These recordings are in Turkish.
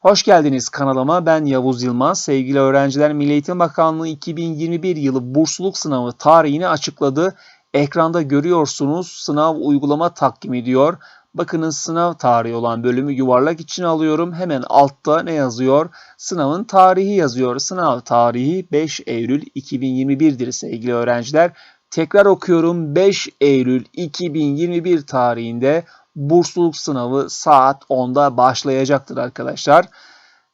Hoş geldiniz kanalıma. Ben Yavuz Yılmaz. Sevgili öğrenciler, Milli Eğitim Bakanlığı 2021 yılı bursluluk sınavı tarihini açıkladı. Ekranda görüyorsunuz sınav uygulama takdim ediyor. Bakınız sınav tarihi olan bölümü yuvarlak için alıyorum. Hemen altta ne yazıyor? Sınavın tarihi yazıyor. Sınav tarihi 5 Eylül 2021'dir sevgili öğrenciler. Tekrar okuyorum 5 Eylül 2021 tarihinde bursluluk sınavı saat 10'da başlayacaktır arkadaşlar.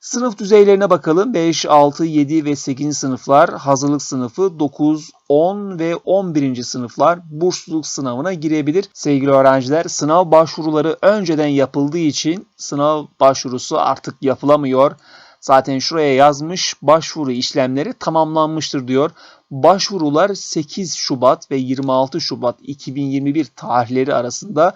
Sınıf düzeylerine bakalım. 5, 6, 7 ve 8. sınıflar hazırlık sınıfı, 9, 10 ve 11. sınıflar bursluluk sınavına girebilir. Sevgili öğrenciler sınav başvuruları önceden yapıldığı için sınav başvurusu artık yapılamıyor. Zaten şuraya yazmış başvuru işlemleri tamamlanmıştır diyor. Başvurular 8 Şubat ve 26 Şubat 2021 tarihleri arasında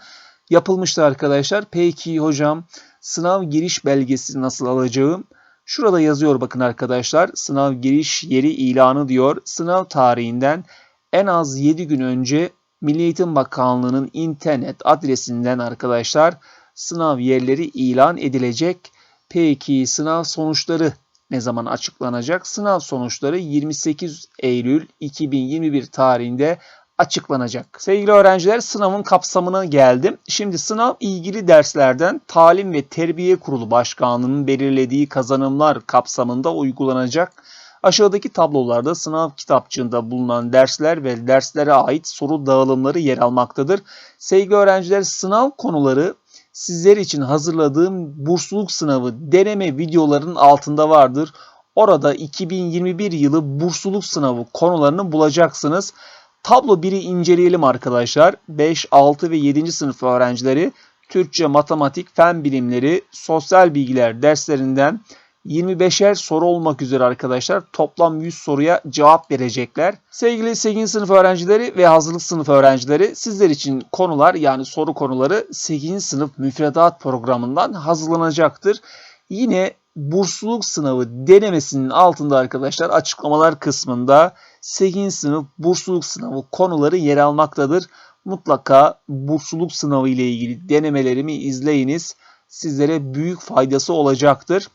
yapılmıştı arkadaşlar. Peki hocam sınav giriş belgesi nasıl alacağım? Şurada yazıyor bakın arkadaşlar. Sınav giriş yeri ilanı diyor. Sınav tarihinden en az 7 gün önce Milli Eğitim Bakanlığı'nın internet adresinden arkadaşlar sınav yerleri ilan edilecek. Peki sınav sonuçları ne zaman açıklanacak? Sınav sonuçları 28 Eylül 2021 tarihinde açıklanacak. Sevgili öğrenciler sınavın kapsamına geldim. Şimdi sınav ilgili derslerden Talim ve Terbiye Kurulu Başkanlığı'nın belirlediği kazanımlar kapsamında uygulanacak. Aşağıdaki tablolarda sınav kitapçığında bulunan dersler ve derslere ait soru dağılımları yer almaktadır. Sevgili öğrenciler sınav konuları sizler için hazırladığım bursluluk sınavı deneme videolarının altında vardır. Orada 2021 yılı bursluluk sınavı konularını bulacaksınız. Tablo 1'i inceleyelim arkadaşlar. 5, 6 ve 7. sınıf öğrencileri Türkçe, matematik, fen bilimleri, sosyal bilgiler derslerinden 25'er soru olmak üzere arkadaşlar toplam 100 soruya cevap verecekler. Sevgili 8. sınıf öğrencileri ve hazırlık sınıf öğrencileri sizler için konular yani soru konuları 8. sınıf müfredat programından hazırlanacaktır. Yine bursluluk sınavı denemesinin altında arkadaşlar açıklamalar kısmında 8. sınıf bursluluk sınavı konuları yer almaktadır. Mutlaka bursluluk sınavı ile ilgili denemelerimi izleyiniz. Sizlere büyük faydası olacaktır.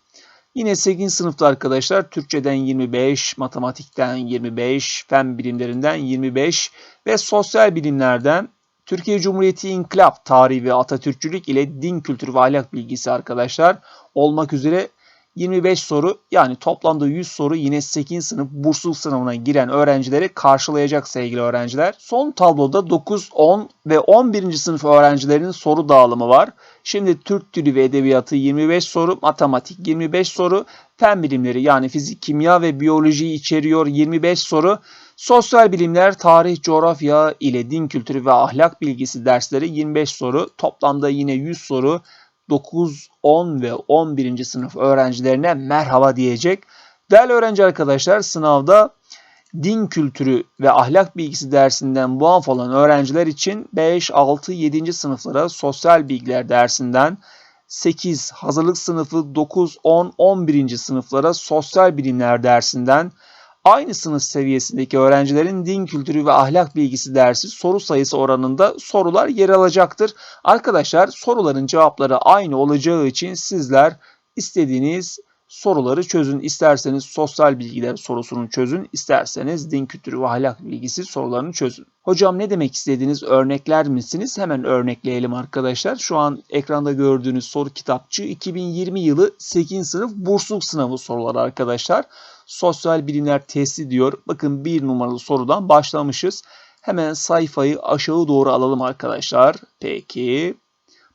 Yine 8. sınıfta arkadaşlar Türkçeden 25, matematikten 25, fen bilimlerinden 25 ve sosyal bilimlerden Türkiye Cumhuriyeti İnkılap Tarihi ve Atatürkçülük ile Din Kültürü ve Ahlak Bilgisi arkadaşlar olmak üzere 25 soru yani toplamda 100 soru yine 8. sınıf bursluluk sınavına giren öğrencileri karşılayacak sevgili öğrenciler. Son tabloda 9, 10 ve 11. sınıf öğrencilerinin soru dağılımı var. Şimdi Türk Dili ve Edebiyatı 25 soru, matematik 25 soru, fen bilimleri yani fizik, kimya ve biyoloji içeriyor 25 soru. Sosyal bilimler, tarih, coğrafya ile din kültürü ve ahlak bilgisi dersleri 25 soru. Toplamda yine 100 soru 9, 10 ve 11. sınıf öğrencilerine merhaba diyecek. Değerli öğrenci arkadaşlar sınavda din kültürü ve ahlak bilgisi dersinden muaf olan öğrenciler için 5, 6, 7. sınıflara sosyal bilgiler dersinden 8 hazırlık sınıfı 9, 10, 11. sınıflara sosyal bilimler dersinden aynı sınıf seviyesindeki öğrencilerin din kültürü ve ahlak bilgisi dersi soru sayısı oranında sorular yer alacaktır. Arkadaşlar soruların cevapları aynı olacağı için sizler istediğiniz soruları çözün. İsterseniz sosyal bilgiler sorusunu çözün, isterseniz din kültürü ve ahlak bilgisi sorularını çözün. Hocam ne demek istediğiniz örnekler misiniz? Hemen örnekleyelim arkadaşlar. Şu an ekranda gördüğünüz soru kitapçı 2020 yılı 8. sınıf bursluluk sınavı soruları arkadaşlar. Sosyal bilimler testi diyor. Bakın bir numaralı sorudan başlamışız. Hemen sayfayı aşağı doğru alalım arkadaşlar. Peki.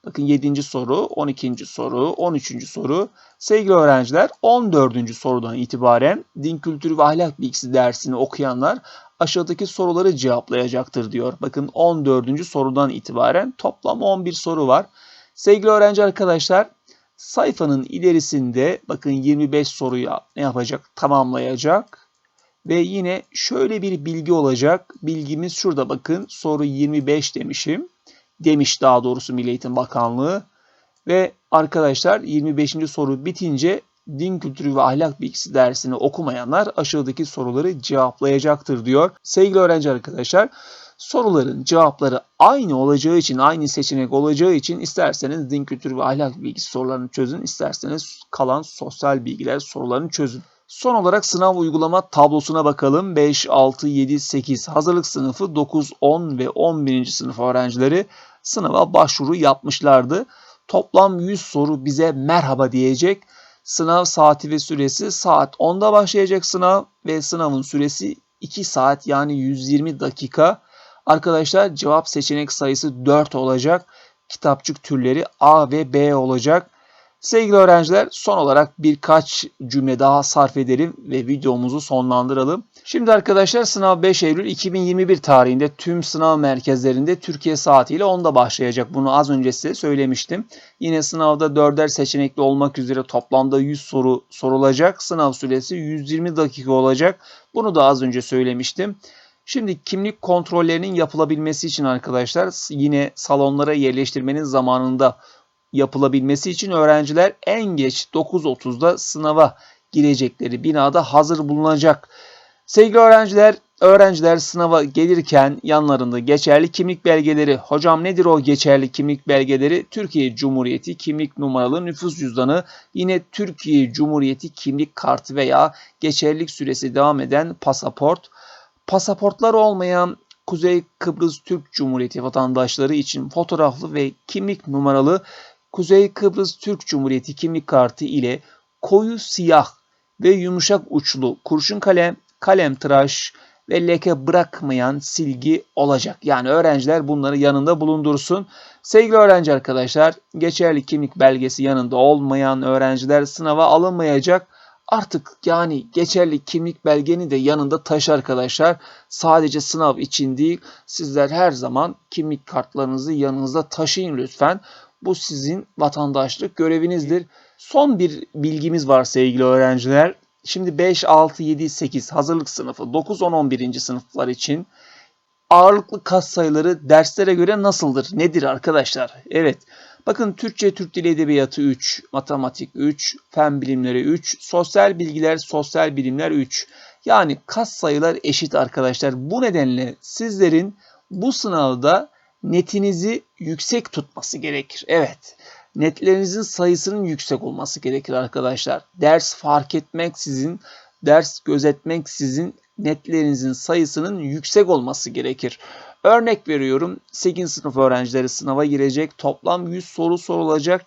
Bakın 7. soru, 12. soru, 13. soru. Sevgili öğrenciler 14. sorudan itibaren din kültürü ve ahlak bilgisi dersini okuyanlar aşağıdaki soruları cevaplayacaktır diyor. Bakın 14. sorudan itibaren toplam 11 soru var. Sevgili öğrenci arkadaşlar sayfanın ilerisinde bakın 25 soruya ne yapacak? Tamamlayacak. Ve yine şöyle bir bilgi olacak. Bilgimiz şurada bakın soru 25 demişim demiş daha doğrusu Milli Eğitim Bakanlığı. Ve arkadaşlar 25. soru bitince din kültürü ve ahlak bilgisi dersini okumayanlar aşağıdaki soruları cevaplayacaktır diyor. Sevgili öğrenci arkadaşlar Soruların cevapları aynı olacağı için, aynı seçenek olacağı için isterseniz din kültürü ve ahlak bilgisi sorularını çözün, isterseniz kalan sosyal bilgiler sorularını çözün. Son olarak sınav uygulama tablosuna bakalım. 5, 6, 7, 8 hazırlık sınıfı 9, 10 ve 11. sınıf öğrencileri sınava başvuru yapmışlardı. Toplam 100 soru bize merhaba diyecek. Sınav saati ve süresi saat 10'da başlayacak sınav ve sınavın süresi 2 saat yani 120 dakika. Arkadaşlar cevap seçenek sayısı 4 olacak. Kitapçık türleri A ve B olacak. Sevgili öğrenciler son olarak birkaç cümle daha sarf edelim ve videomuzu sonlandıralım. Şimdi arkadaşlar sınav 5 Eylül 2021 tarihinde tüm sınav merkezlerinde Türkiye saatiyle 10'da başlayacak. Bunu az önce size söylemiştim. Yine sınavda 4'er seçenekli olmak üzere toplamda 100 soru sorulacak. Sınav süresi 120 dakika olacak. Bunu da az önce söylemiştim. Şimdi kimlik kontrollerinin yapılabilmesi için arkadaşlar yine salonlara yerleştirmenin zamanında yapılabilmesi için öğrenciler en geç 9.30'da sınava girecekleri binada hazır bulunacak. Sevgili öğrenciler, öğrenciler sınava gelirken yanlarında geçerli kimlik belgeleri, hocam nedir o geçerli kimlik belgeleri? Türkiye Cumhuriyeti kimlik numaralı nüfus cüzdanı, yine Türkiye Cumhuriyeti kimlik kartı veya geçerlilik süresi devam eden pasaport. Pasaportlar olmayan Kuzey Kıbrıs Türk Cumhuriyeti vatandaşları için fotoğraflı ve kimlik numaralı Kuzey Kıbrıs Türk Cumhuriyeti kimlik kartı ile koyu siyah ve yumuşak uçlu kurşun kalem, kalem tıraş ve leke bırakmayan silgi olacak. Yani öğrenciler bunları yanında bulundursun. Sevgili öğrenci arkadaşlar, geçerli kimlik belgesi yanında olmayan öğrenciler sınava alınmayacak. Artık yani geçerli kimlik belgeni de yanında taşı arkadaşlar. Sadece sınav için değil, sizler her zaman kimlik kartlarınızı yanınızda taşıyın lütfen. Bu sizin vatandaşlık görevinizdir. Son bir bilgimiz var sevgili öğrenciler. Şimdi 5, 6, 7, 8 hazırlık sınıfı, 9, 10, 11. sınıflar için ağırlıklı kas sayıları derslere göre nasıldır? Nedir arkadaşlar? Evet. Bakın Türkçe, Türk Dili Edebiyatı 3, Matematik 3, Fen Bilimleri 3, Sosyal Bilgiler, Sosyal Bilimler 3. Yani kas sayılar eşit arkadaşlar. Bu nedenle sizlerin bu sınavda netinizi yüksek tutması gerekir. Evet. Netlerinizin sayısının yüksek olması gerekir arkadaşlar. Ders fark etmek sizin, ders gözetmek sizin netlerinizin sayısının yüksek olması gerekir. Örnek veriyorum 8. sınıf öğrencileri sınava girecek. Toplam 100 soru sorulacak.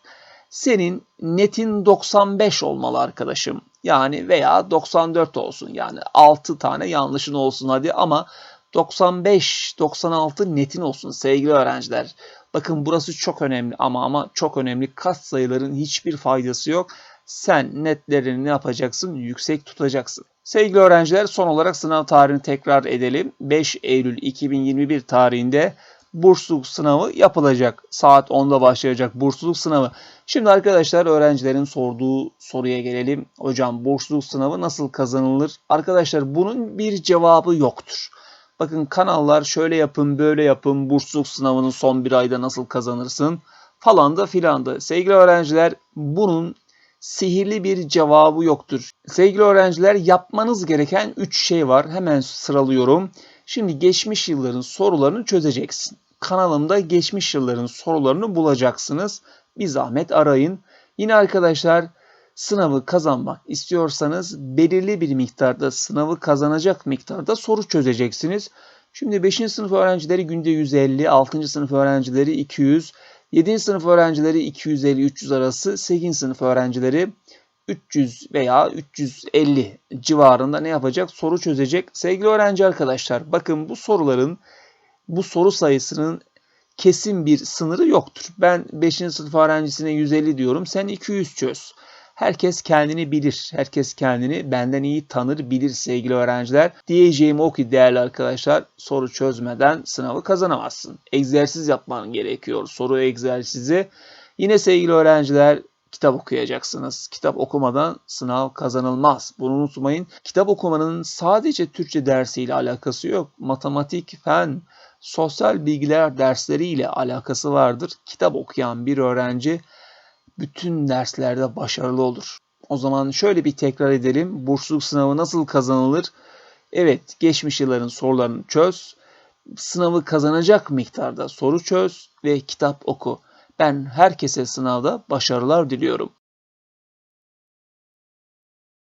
Senin netin 95 olmalı arkadaşım. Yani veya 94 olsun. Yani 6 tane yanlışın olsun hadi ama 95-96 netin olsun sevgili öğrenciler. Bakın burası çok önemli ama ama çok önemli. Kas sayıların hiçbir faydası yok. Sen netlerini ne yapacaksın? Yüksek tutacaksın. Sevgili öğrenciler son olarak sınav tarihini tekrar edelim. 5 Eylül 2021 tarihinde bursluluk sınavı yapılacak. Saat 10'da başlayacak bursluluk sınavı. Şimdi arkadaşlar öğrencilerin sorduğu soruya gelelim. Hocam bursluluk sınavı nasıl kazanılır? Arkadaşlar bunun bir cevabı yoktur. Bakın kanallar şöyle yapın böyle yapın bursluluk sınavını son bir ayda nasıl kazanırsın falan da filan da. Sevgili öğrenciler bunun sihirli bir cevabı yoktur. Sevgili öğrenciler yapmanız gereken 3 şey var. Hemen sıralıyorum. Şimdi geçmiş yılların sorularını çözeceksin. Kanalımda geçmiş yılların sorularını bulacaksınız. Bir zahmet arayın. Yine arkadaşlar sınavı kazanmak istiyorsanız belirli bir miktarda sınavı kazanacak miktarda soru çözeceksiniz. Şimdi 5. sınıf öğrencileri günde 150, 6. sınıf öğrencileri 200, 7. sınıf öğrencileri 250-300 arası, 8. sınıf öğrencileri 300 veya 350 civarında ne yapacak? Soru çözecek. Sevgili öğrenci arkadaşlar bakın bu soruların bu soru sayısının kesin bir sınırı yoktur. Ben 5. sınıf öğrencisine 150 diyorum. Sen 200 çöz. Herkes kendini bilir. Herkes kendini benden iyi tanır, bilir sevgili öğrenciler. Diyeceğim o ki değerli arkadaşlar soru çözmeden sınavı kazanamazsın. Egzersiz yapman gerekiyor. Soru egzersizi. Yine sevgili öğrenciler kitap okuyacaksınız. Kitap okumadan sınav kazanılmaz. Bunu unutmayın. Kitap okumanın sadece Türkçe dersiyle alakası yok. Matematik, fen, sosyal bilgiler dersleriyle alakası vardır. Kitap okuyan bir öğrenci bütün derslerde başarılı olur. O zaman şöyle bir tekrar edelim. Bursluluk sınavı nasıl kazanılır? Evet, geçmiş yılların sorularını çöz. sınavı kazanacak miktarda soru çöz ve kitap oku. Ben herkese sınavda başarılar diliyorum.